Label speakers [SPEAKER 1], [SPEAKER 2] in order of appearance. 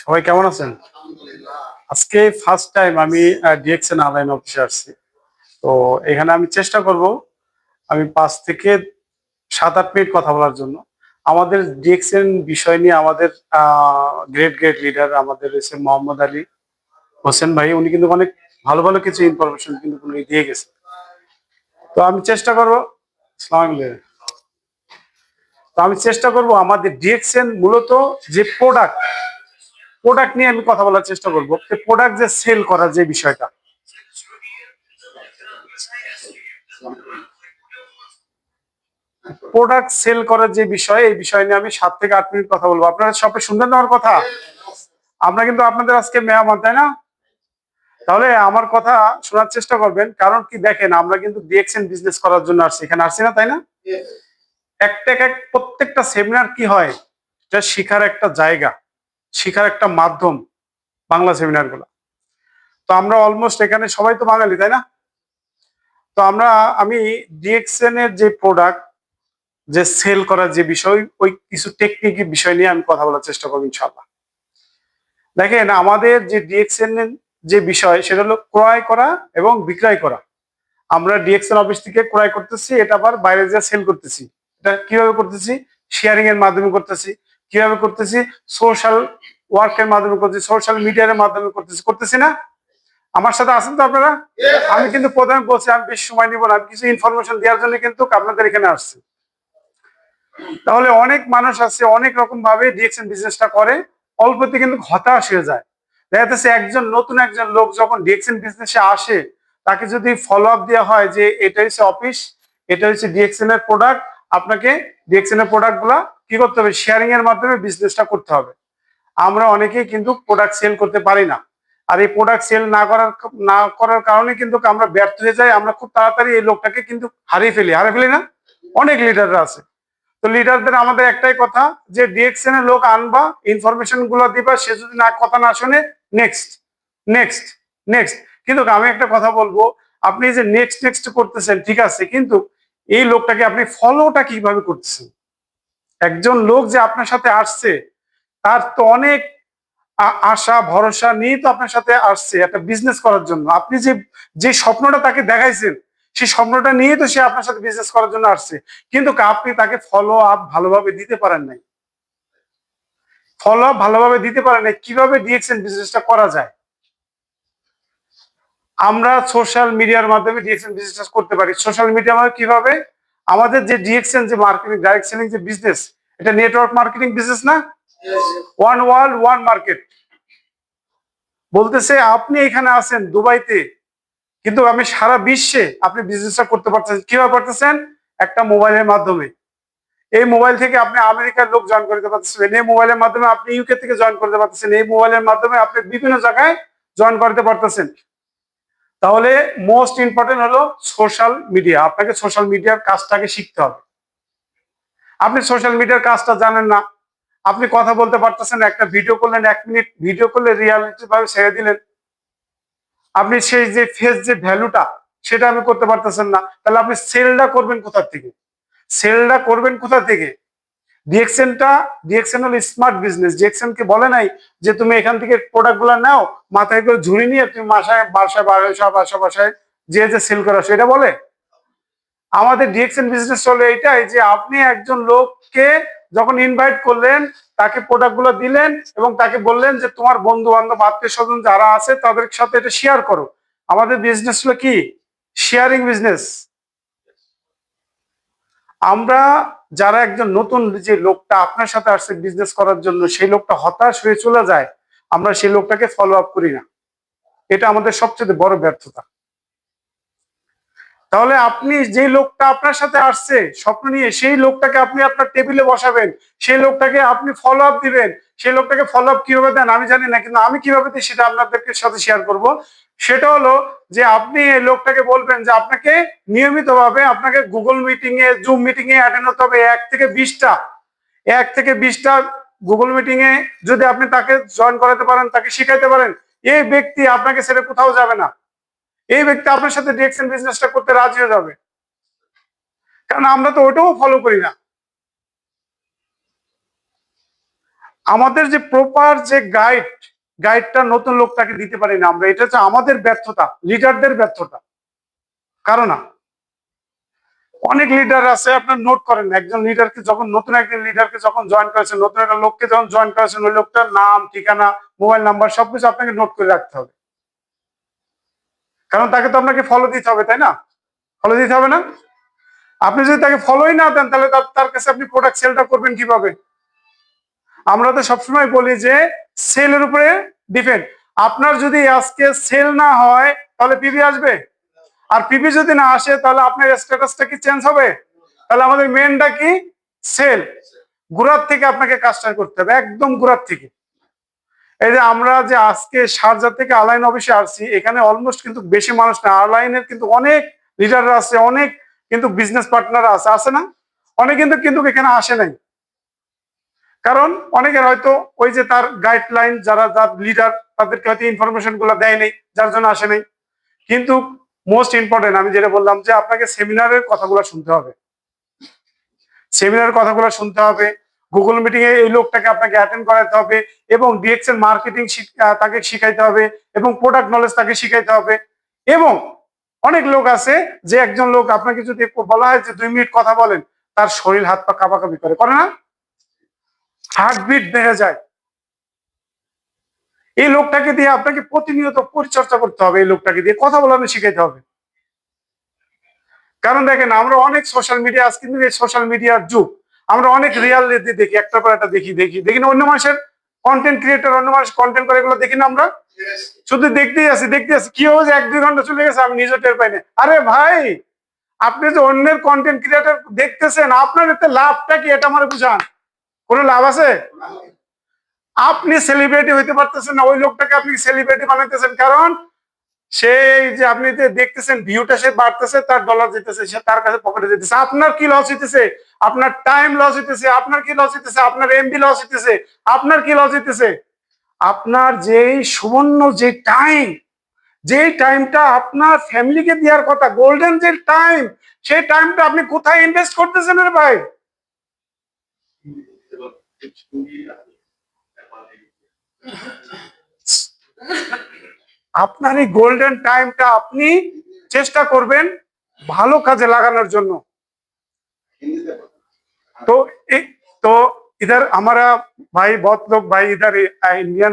[SPEAKER 1] সবাই কেমন আছেন? আজকে ফার্স্ট টাইম আমি ডিএক্সএন অনলাইন অফিসে আসছি। তো এখানে আমি চেষ্টা করব, আমি পাঁচ থেকে সাত আট মিনিট কথা বলার জন্য। আমাদের ডিএক্সএন বিষয় নিয়ে আমাদের গ্রেট গ্রেট লিডার আমাদের রয়েছে মোহাম্মদ আলী হোসেন ভাই। উনি কিন্তু অনেক ভালো ভালো কিছু ইনফরমেশন কিন্তু উনি দিয়ে গেছে তো আমি চেষ্টা করব। আসসালামু আলাইকুম। তো আমি চেষ্টা করব আমাদের ডিএক্সএন মূলত যে প্রোডাক্ট প্রোডাক্ট নিয়ে আমি কথা বলার চেষ্টা করব। প্রোডাক্ট যে সেল করার যে বিষয়টা। প্রোডাক্ট সেল করার যে বিষয়, এই বিষয় নিয়ে আমি সাত থেকে আট মিনিট কথা বলব। আপনারা সবাই শুনবেন আমার কথা? আমরা কিন্তু আপনাদের আজকে মেহমান, তাই না? তাহলে আমার কথা শোনার চেষ্টা করবেন। কারণ কি দেখেন, আমরা কিন্তু ডিএক্সএন বিজনেস করার জন্য আসছি এখানে আসছি না, তাই না? একটা এক প্রত্যেকটা সেমিনার কি হয়? এটা শিখার একটা জায়গা, শিখার একটা মাধ্যম বাংলা সেমিনারগুলা। তো আমরা অলমোস্ট এখানে সবাই তো বাঙালি, তাই না? তো আমরা, আমি ডিএক্সএন এর যে প্রোডাক্ট যে সেল করার যে বিষয়, ওই কিছু টেকনিক বিষয় নিয়ে আমি কথা বলার চেষ্টা করব ইনশাল্লাহ দেখেন, আমাদের যে ডিএক্সএন যে বিষয়, সেটা হলো ক্রয় করা এবং বিক্রয় করা। আমরা ডিএক্সএন অফিস থেকে ক্রয় করতেছি, এটা আবার বাইরে যা সেল করতেছি। এটা কীভাবে করতেছি? শেয়ারিং এর মাধ্যমে করতেছি। কীভাবে করতেছি? সোশ্যাল ওয়ার্কের মাধ্যমে করতেছি। সোশ্যাল মিডিয়ার মাধ্যমে করতেছি। করতেছি না? আমার সাথে আছেন তো আপনারা? আমি কিন্তু প্রথমে বলছি আমি বেশি সময় নিব না। আমি কিছু ইনফরমেশন দেওয়ার জন্য কিন্তু আপনাদের এখানে আসছি। তাহলে অনেক মানুষ আছে অনেক রকম ভাবে ডিএক্সএন বিজনেসটা করে অল্পতে কিন্তু হতাশ হয়ে যায়। দেখা যাচ্ছে একজন নতুন একজন লোক যখন ডিএক্সএন বিজনেসে আসে তাকে যদি ফলো আপ দেওয়া হয় যে এটা হচ্ছে অফিস এটা হচ্ছে ডিএক্সএন এর প্রোডাক্ট আপনাকে ডিএক্সএন এর প্রোডাক্টগুলা কি করতে হবে? শেয়ারিং এর মাধ্যমে বিজনেসটা করতে হবে। আমরা অনেকেই কিন্তু প্রোডাক্ট সেল করতে পারি না। আর এই প্রোডাক্ট সেল না করার না করার কারণে কিন্তু আমরা ব্যর্থ হয়ে যাই। আমরা খুব তাড়াতাড়ি এই লোকটাকে কিন্তু হারিয়ে ফেলি। হারিয়ে ফেলি না? অনেক লিডাররা আছে। তো লিডারদের আমাদের একটাই কথা যে ডিএক্সএন এর লোক আনবা ইনফরমেশনগুলো দিবা, সে যদি না কথা না শুনে নেক্সট নেক্সট নেক্সট কিন্তু আমি একটা কথা বলব, আপনি যে নেক্সট নেক্সট করতেছেন, ঠিক আছে, কিন্তু এই লোকটাকে আপনি ফলোটা কীভাবে করতেছেন? একজন লোক যে আপনার সাথে আসছে, তার তো অনেক আশা, ভরসা নিয়ে তো আপনার সাথে আসছে একটা বিজনেস করার জন্য। আপনি যে যে স্বপ্নটা তাকে দেখাইছেন, সেই স্বপ্নটা নিয়ে তো সে আপনার সাথে বিজনেস করার জন্য আসছে। কিন্তু আপনি তাকে ফলো আপ ভালোভাবে দিতে পারেন নাই। ফলো আপ ভালোভাবে দিতে পারেন নাই। কীভাবে দিয়েছেন বিজনেসটা করা যায়? আমরা সোশ্যাল মিডিয়ার মাধ্যমে ডিএক্সএন বিজনেস করতে পারি। সোশ্যাল মিডিয়া মানে কীভাবে? আমাদের যে ডিএক্সএন যে মার্কেটিং ডাইরেক্ট সেলিং যে বিজনেস এটা নেটওয়ার্ক মার্কেটিং বিজনেস না? ওয়ান ওয়ার্ল্ড ওয়ান মার্কেট বলতেছে, আপনি এখানে আছেন দুবাইতে, কিন্তু আমি সারা বিশ্বে আপনি বিজনেসটা করতে পারতেছেন। কীভাবে পারতেছেন? একটা মোবাইলের মাধ্যমে। এই মোবাইল থেকে আপনি আমেরিকার লোক জয়েন করতে পারতেছেন। এই মোবাইলের মাধ্যমে আপনি ইউকে থেকে জয়েন করতে পারতেছেন। এই মোবাইলের মাধ্যমে আপনি বিভিন্ন জায়গায় জয়েন করতে পারতেছেন। তাহলে মোস্ট ইম্পর্টেন্ট হলো সোশ্যাল মিডিয়া আপনাকে সোশ্যাল মিডিয়ার কাজটাকে শিখতে হবে। আপনি সোশ্যাল মিডিয়ার কাজটা জানেন না, আপনি কথা বলতে পারতেছেন একটা ভিডিও করলেন এক মিনিট ভিডিও করলে রিয়ালিটি ভাবে ছেড়ে দিলেন। আপনি সেই যে ফেস যে ভ্যালুটা সেটা আপনি করতে পারতেছেন না, তাহলে আপনি সেলটা করবেন কোথা থেকে? সেলটা করবেন কোথা থেকে? ডিএক্সএনটা ডিএক্সএন হলো স্মার্ট বিজনেস ডিএক্সএন কে বলে নাই যে তুমি এখান থেকে প্রোডাক্টগুলা নাও, মাথায় করে ঝুড়ি নিয়ে তুমি বাসায় বাসায় বাসায় বাসা বাসায় যে যে সেল করা সেটা বলে। আমাদের ডিএক্সএন বিজনেস চলে এটাই যে আপনি একজন লোককে যখন ইনভাইট করলেন, তাকে প্রোডাক্টগুলো দিলেন এবং তাকে বললেন যে তোমার বন্ধু বান্ধব আত্মীয় স্বজন যারা আছে তাদের সাথে এটা শেয়ার করো। আমাদের বিজনেস হলো কি? শেয়ারিং বিজনেস আমরা যারা একজন নতুন যে লোকটা আপনার সাথে আসছে বিজনেস করার জন্য, সেই লোকটা হতাশ হয়ে চলে যায়, আমরা সেই লোকটাকে ফলো আপ করি না। এটা আমাদের সবচেয়ে বড় ব্যর্থতা। তাহলে আপনি যে লোকটা আপনার সাথে আসছে, স্বপ্ন নিয়ে সেই লোকটাকে আপনি আপনার টেবিলে বসাবেন, সেই লোকটাকে আপনি ফলো আপ দিবেন সেই লোকটাকে ফলো আপ কীভাবে দেন আমি জানি না, কিন্তু আমি কীভাবে দিই সেটা আপনাদেরকে সাথে শেয়ার করব। সেটা হলো যে আপনি এই লোকটাকে বলবেন যে আপনাকে নিয়মিতভাবে আপনাকে গুগল মিটিং এ জুম মিটিং এ অ্যাটেন্ড হতে হবে এক থেকে বিশটা। এক থেকে বিশটা গুগল মিটিং এ যদি আপনি তাকে জয়েন করাতে পারেন, তাকে শিখাইতে পারেন, এই ব্যক্তি আপনাকে ছেড়ে কোথাও যাবে না। এই ব্যক্তি আপনার সাথে ডিরেকশন বিজনেসটা করতে রাজি হয়ে যাবে। কারণ আমরা তো ওটাও ফলো করি না। আমাদের যে প্রপার যে গাইড গাইডটা নতুন লোকটাকে দিতে পারি না আমরা, এটা হচ্ছে আমাদের ব্যর্থতা লিডারদের ব্যর্থতা। কারণ অনেক লিডার আছে, আপনার নোট করেন, একজন লিডারকে যখন, নতুন একজন লিডারকে যখন জয়েন করেছেন, নতুন একটা লোককে যখন জয়েন করেছেন, ওই লোকটার নাম, ঠিকানা মোবাইল নাম্বার সবকিছু আপনাকে নোট করে রাখতে হবে। কারণ তাকে তো আপনাকে ফলো দিতে হবে, তাই না? ফলো দিতে হবে না? আপনি যদি তাকে ফলোই না দেন, তাহলে তার- তার কাছে আপনি প্রোডাক্ট সেলটা করবেন কীভাবে? আমরা তো সবসময় বলি যে সেলের উপরে ডিপেন্ড। আপনার যদি আজকে সেল না হয়, তাহলে পিবি আসবে? আর পিপি যদি না আসে, তাহলে আপনার স্ট্যাটাসটা কি চেঞ্জ হবে? তাহলে আমাদের মেনটা কি? সেল। গুড়ার থেকে আপনাকে কাজটা করতে হবে, একদম গুড়ার থেকে। এই যে আমরা যে আজকে সারজা থেকে আলাইন অফিসে আসছি, এখানে অলমোস্ট কিন্তু বেশি মানুষ না, আলাইনের কিন্তু অনেক লিডাররা আছে, অনেক কিন্তু বিজনেস পার্টনার আছে আছে না? অনেক কিন্তু কিন্তু এখানে আসে নাই। কারণ অনেকের হয়তো ওই যে তার গাইডলাইন যারা, যার লিডার তাদেরকে হয়তো ইনফরমেশনগুলো দেয় নাই, যার জন্য আসে নাই। কিন্তু মোস্ট ইম্পর্টেন্ট আমি যেটা বললাম যে আপনাকে সেমিনারের কথাগুলো শুনতে হবে। সেমিনারের কথাগুলো শুনতে হবে। গুগল মিটিং এ এই লোকটাকে আপনাকে অ্যাটেন্ড করাতে হবে এবং ডিএক্স এর মার্কেটিং তাকে শিখাইতে হবে এবং প্রোডাক্ট নলেজ তাকে শিখাইতে হবে। এবং অনেক লোক আছে যে একজন লোক আপনাকে যদি বলা হয় যে, দুই মিনিট কথা বলেন, তার শরীর হাত পা কাঁপাকাঁপি করে। করে না? হার্টবিট বেড়ে যায়। এই লোকটাকে দিয়ে আপনাকে প্রতিনিয়ত পরিচর্যা করতে হবে এই লোকটাকে দিয়ে কথা বলানো শিখাইতে হবে। কারণ দেখেন আমরা অনেক সোশ্যাল মিডিয়া আজ কিন্তু এই সোশ্যাল মিডিয়ার যুগ। আমরা অনেক রিয়াল দেখি একটার পর একটা দেখি দেখি। দেখি না অন্য মানুষের কন্টেন্ট ক্রিয়েটার অন্য মানুষ কন্টেন্ট করে এগুলো দেখি না আমরা? শুধু দেখতেই আছি দেখতে আছি কি হয়েছে এক দুই ঘণ্টা চলে গেছে আমি নিজে টের পাইনি আরে ভাই আপনি যে অন্যের কন্টেন্ট ক্রিয়েটার দেখতেছেন আপনার এতে লাভটা কি? এটা আমার বুঝান। কোনো লাভ আছে? আপনি সেলিব্রিটি হইতে পারতেছেন না, ওই লোকটাকে আপনি সেলিব্রিটি বানাইতেছেন। কারণ সেই যে আপনি যে দেখতেছেন ভিউটা সে বাড়তেছে, তার ডলার যেতেছে সে তার কাছে পকেটে যেতেছে আপনার কি লস হইতেছে? আপনার টাইম লস হইতেছে, আপনার কি লস হইতেছে? আপনার এমবি লস হইতেছে, আপনার কি লস হইতেছে? আপনার যেই সুবর্ণ যে টাইম যেই টাইমটা আপনার ফ্যামিলিকে দেওয়ার কথা গোল্ডেন যে টাইম সেই টাইমটা আপনি কোথায় ইনভেস্ট করতেছেন রে ভাই? আপনার এই গোল্ডেন টাইমটা আপনি চেষ্টা করবেন ভালো কাজে লাগানোর জন্য तो एक तो इधर हमारा भाई बहुत लोग भाई इधर इंडियन